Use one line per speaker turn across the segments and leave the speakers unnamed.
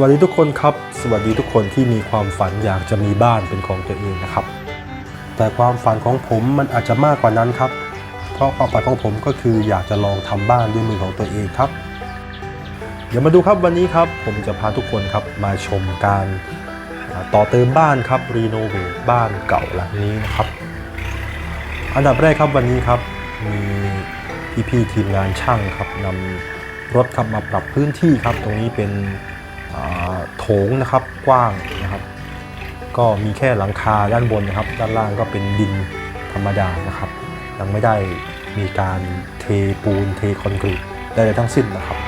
วัสดีทุกคนครับ สวัสดีทุกคนที่มีความฝันอยากจะมีบ้านเป็นของตัวเองนะครับ แต่ความฝันของผมมันอาจจะมากกว่านั้นครับ เพราะความฝันของผมก็คืออยากจะลองทำบ้านด้วยมือของตัวเองครับ เดี๋ยวมาดูครับวันนี้ครับ ผมจะพาทุกคนครับมาชมการต่อเติมบ้านครับรีโนเวทบ้านเก่าหลังนี้นะครับ อันดับแรกครับวันนี้ครับมีพี่ๆทีมงานช่างครับนำรถครับมาปรับพื้นที่ครับตรงนี้เป็น โถงนะครับกว้างนะครับ ก็มีแค่หลังคาด้านบนนะครับ ด้านล่างก็เป็นดินธรรมดานะครับ ยังไม่ได้มีการเทปูนเทคอนกรีตใดๆทั้งสิ้นนะครับ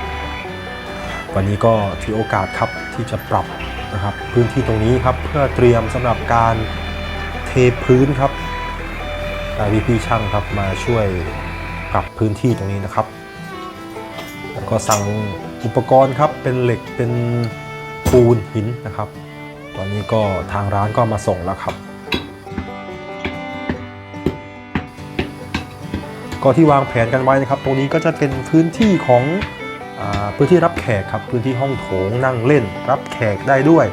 วันนี้ก็ถือโอกาสครับที่จะปรับนะครับ พื้นที่ตรงนี้ครับเพื่อเตรียมสำหรับการเทพื้นครับได้พี่พี่ช่างครับมาช่วยปรับพื้นที่ตรงนี้นะครับ แล้วก็สั่งอุปกรณ์ครับเป็นเหล็กเป็น ปูนหินนะครับ ตอนนี้ก็ทางร้านก็มาส่งแล้วครับ ก็ที่วางแผนกันไว้นะครับ ตรงนี้ก็จะเป็นพื้นที่ของอพื้นที่รับแขกครับ พื้นที่ห้องโถงนั่งเล่น รับแขกได้ด้วย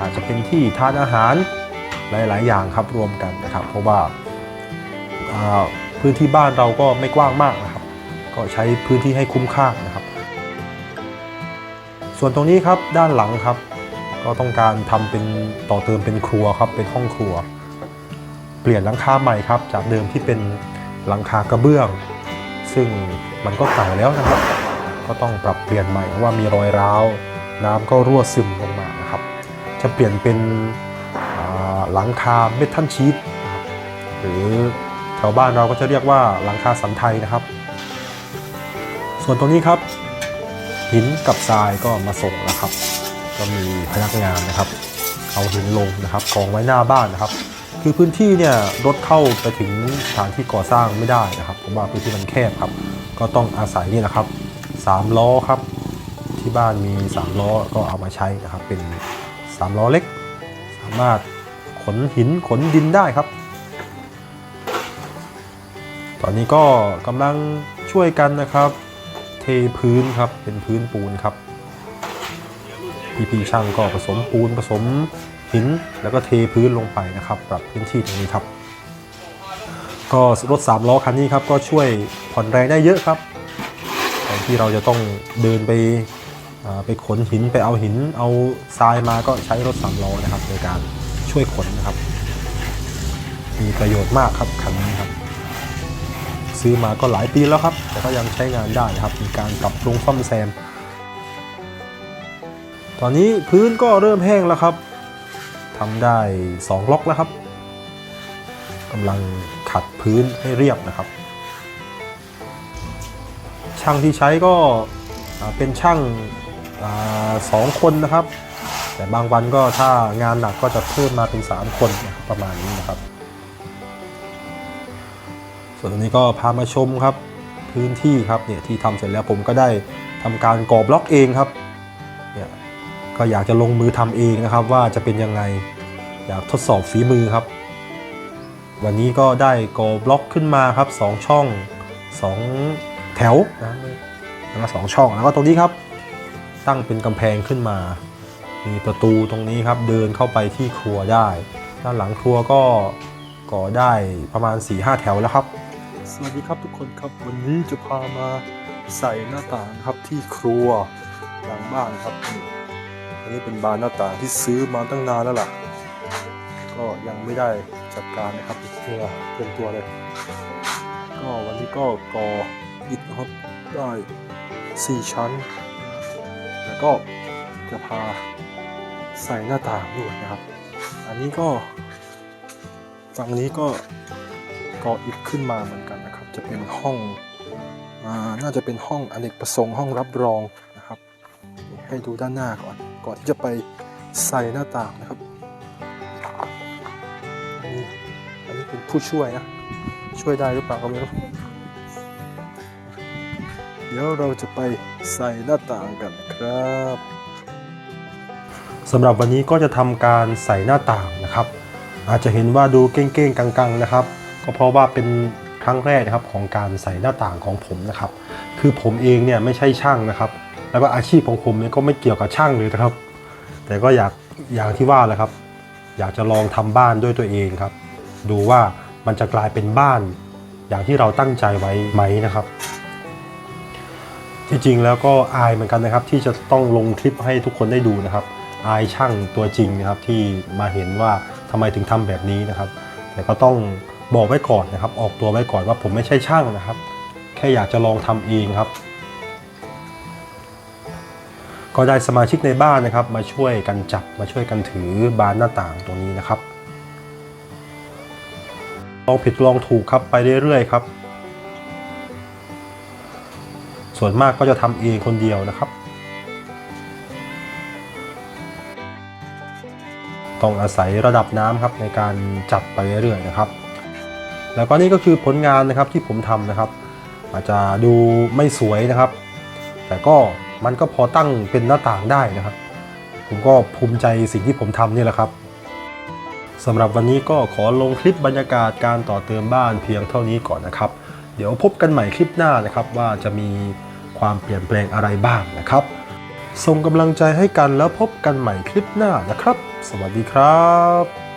อาจจะเป็นที่ทานอาหารหลาย ๆ อย่างครับรวมกันนะครับ เพราะว่าพื้นที่บ้านเราก็ไม่กว้างมากนะครับ ก็ใช้พื้นที่ให้คุ้มค่านะครับ ส่วนตรงนี้ครับด้านหลังครับ ก็ต้องการทำเป็นต่อเติมเป็นครัวครับเป็นห้องครัว เปลี่ยนหลังคาใหม่ครับ จากเดิมที่เป็นหลังคากระเบื้อง ซึ่งมันก็เก่าแล้วนะครับ ก็ต้องปรับเปลี่ยนใหม่เพราะว่ามีรอยร้าว น้ำก็รั่วซึมลงมานะครับ จะเปลี่ยนเป็นหลังคาเมทัลชีตหรือแถวบ้านเราก็จะเรียกว่าหลังคาสันไทยนะครับ ส่วนตรงนี้ครับ หินกับทรายก็มาส่งแล้วครับ ก็มีพนักงานนะครับ เอาหินลงนะครับกองไว้หน้าบ้านนะครับ คือพื้นที่เนี่ยรถเข้าไปถึงสถานที่ก่อสร้างไม่ได้นะครับเพราะว่าพื้นที่มันแคบครับ ก็ต้องอาศัยนี่นะครับสามล้อครับที่บ้านมีสามล้อก็เอามาใช้นะครับ เป็นสามล้อเล็ก สามารถขนหินขนดินได้ครับ ตอนนี้ก็กำลังช่วยกันนะครับ พื้นครับเป็นพื้นปูนครับพี่พี่ๆช่างก็ผสมปูนผสมหินแล้วก็เทพื้นลงไปนะครับปรับพื้นที่ตรงนี้ครับ ก็รถ3ล้อคันนี้ครับก็ช่วยผ่อนแรงได้เยอะครับแทนที่เราจะต้องเดินไปไปขนหินไปเอาหินเอาทรายมาก็ใช้รถ3ล้อนะครับในการช่วยขนนะครับ มีประโยชน์มากครับคันนี้ครับ ซื้อมาก็หลายปีแล้วครับ แต่ก็ยังใช้งานได้ครับมีการปรับปรุงซ่อมแซม ตอนนี้พื้นก็เริ่มแห้งแล้วครับทำได้ 2 ล็อกแล้วครับกำลังขัดพื้นให้เรียบนะครับ ช่างที่ใช้ก็เป็นช่างอสองคนนะครับ แต่บางวันก็ถ้างานหนักก็จะเพิ่มมาเป็น 3 คนนะครับประมาณนี้นะครับ ส่วนตรงนี้ก็พามาชมครับพื้นที่ครับเนี่ยที่ทำเสร็จแล้วผมก็ได้ทำการก่อบล็อกเองครับเนี่ยก็อยากจะลงมือทำเองนะครับ ว่าจะเป็นยังไงอยากทดสอบฝีมือครับ วันนี้ก็ได้ก่อบล็อกขึ้นมาครับสองช่องสองแถวนะแล้วก็สองช่องแล้วก็ตรงนี้ครับ ตั้งเป็นกำแพงขึ้นมา มีประตูตรงนี้ครับเดินเข้าไปที่ครัวได้ ด้านหลังครัวก็ก่อได้ประมาณ4-5แถวแล้วครับ สวัสดีครับทุกคนครับวันนี้จะพามาใส่หน้าต่างครับที่ครัวหลังบ้านครับอันนี้เป็นบานหน้าต่างที่ซื้อมาตั้งนานแล้วล่ะ ก็ยังไม่ได้จัดการนะครับเพื่อเตรียมตัวเลย ก็วันนี้ก็ก่ออิฐครับได้ 4 ชั้น แล้วก็จะพาใส่หน้าต่างด้วยนะครับ อันนี้ก็ฝั่งนี้ก็ก่ออิฐขึ้นมาเหมือนกัน จะเป็นห้องอ่าน่าจะเป็นห้องอเนกประสงค์ห้องรับรองนะครับ ให้ดูด้านหน้าก่อน ก่อนที่จะไปใส่หน้าต่างนะครับอันนี้อันนี้เป็นผู้ช่วยนะ ช่วยได้หรือเปล่าก็ไม่รู้ เดี๋ยวเราจะไปใส่หน้าต่างกันครับสำหรับวันนี้ก็จะทำการใส่หน้าต่างนะครับ อาจจะเห็นว่าดูเก้งๆกังๆนะครับ ก็เพราะว่าเป็น ครั้งแรกนะครับของการใส่หน้าต่างของผมนะครับ คือผมเองเนี่ยไม่ใช่ช่างนะครับ แล้วก็อาชีพของผมเนี่ยก็ไม่เกี่ยวกับช่างเลยนะครับ แต่ก็อยากอย่างที่ว่าแหละครับ อยากจะลองทำบ้านด้วยตัวเองครับ ดูว่ามันจะกลายเป็นบ้าน อย่างที่เราตั้งใจไว้ไหมนะครับที่จริงแล้วก็อายเหมือนกันนะครับ ที่จะต้องลงคลิปให้ทุกคนได้ดูนะครับ อายช่างตัวจริงนะครับที่มาเห็นว่าทำไมถึงทำแบบนี้นะครับ แต่ก็ต้อง บอกไว้ก่อนนะครับ ออกตัวไว้ก่อนว่าผมไม่ใช่ช่างนะครับ แค่อยากจะลองทำเองครับ ก็ได้สมาชิกในบ้านนะครับ มาช่วยกันจับมาช่วยกันถือบานหน้าต่างตรงนี้นะครับลองผิดลองถูกครับไปเรื่อยๆครับ ส่วนมากก็จะทำเองคนเดียวนะครับ ต้องอาศัยระดับน้ำครับในการจับไปเรื่อยๆนะครับ แล้วก็นี่ก็คือผลงานนะครับที่ผมทำนะครับ อาจจะดูไม่สวยนะครับ แต่ก็มันก็พอตั้งเป็นหน้าต่างได้นะครับ ผมก็ภูมิใจสิ่งที่ผมทำนี่แหละครับสำหรับวันนี้ก็ขอลงคลิปบรรยากาศการต่อเติมบ้านเพียงเท่านี้ก่อนนะครับ เดี๋ยวพบกันใหม่คลิปหน้านะครับ ว่าจะมีความเปลี่ยนแปลงอะไรบ้างนะครับ ส่งกำลังใจให้กันแล้วพบกันใหม่คลิปหน้านะครับ สวัสดีครับ